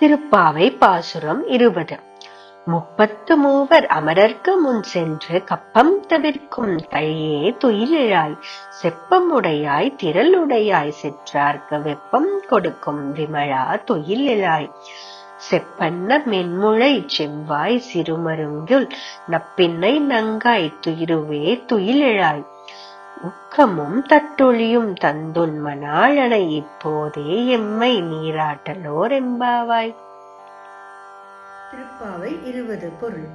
திருப்பாவை பாசுரம் இருபது. முப்பத்து மூவர் அமரர்க்கு முன் சென்று கப்பம் தவிர்க்கும் கையே துயிலிழாய் செப்பமுடையாய் திரளுடையாய் செற்றார்க்கு வெப்பம் கொடுக்கும் விமழா துயிலிழாய். செப்பன்ன மென்முளை செவ்வாய் சிறுமருங்குள் நப்பின்னை நங்காய் துயிருவே துயிலிழாய். உக்கமும் தட்டொழியும் தந்துன் இப்போதே எம்மை நீராட்டலோர் எம்பாவாய் திருப்பாவை இருபது பொருள்.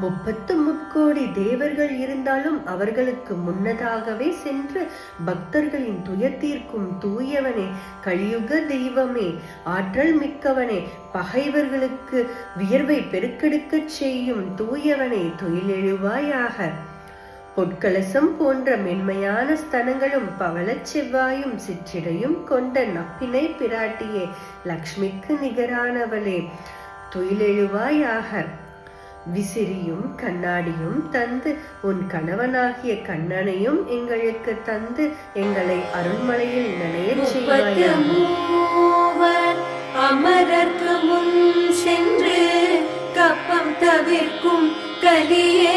முப்பத்து முக்கோடி தேவர்கள் இருந்தாலும் அவர்களுக்கு முன்னதாகவே சென்று பக்தர்களின் துயர் தீர்க்கும் தூயவனே கலியுக தெய்வமே ஆற்றல் மிக்கவனே பகைவர்களுக்கு வியர்வை பெருக்கெடுக்கச் செய்யும் தூயவனே துயிலெழுவாயாக பொற்கலசம் போன்ற மென்மையான ஸ்தனங்களும் பவளச் செவ்வாயும் சிற்றிடையும் கொண்ட நப்பினை பிராட்டியே லக்ஷ்மிக்கு நிகரானவளே. துயிலெழுவாயாக. விசிறியும் கண்ணாடியும் தந்து உன் கணவனாகிய கண்ணனையும் எங்களுக்கு தந்து எங்களை அருள்மலையில் செய்வாயாக. மூவர் அமரர்க்கு முன் சென்று கப்பம் தவிர்க்கும் கலியே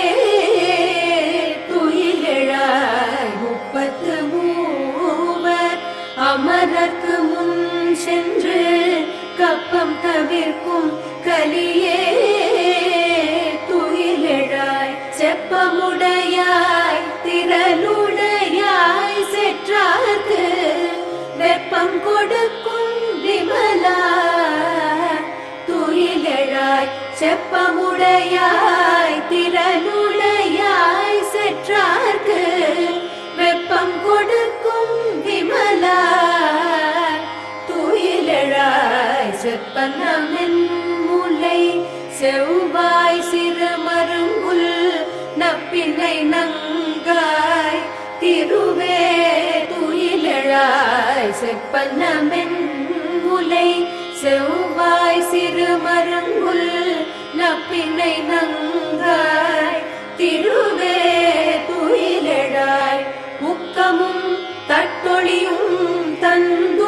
அமரர்க்கு முன் சென்று கப்பம் தவிர்க்கும் கலியே துயிலெழாய் செப்பமுடையாய் திரளுடையாய் செற்றார்க்கு வெப்பம் கொடுக்கும் விமலா துயிலெழாய் செப்பமுடையாய் திரளுடையாய் செற்றார்க்கு வெப்பம் கொடுக்கும் விமலா துயிலெழாய் செவ்வாய் சிறு மருங்குல் நப்பினை நங்காய் திருவே துயிலெழாய். செப்பனமென் செவ்வாய் சிறு மருங்குல் நப்பினை நங்காய் திருவே துயிலெழாய். முக்கமும் தட்டொழியும் தந்து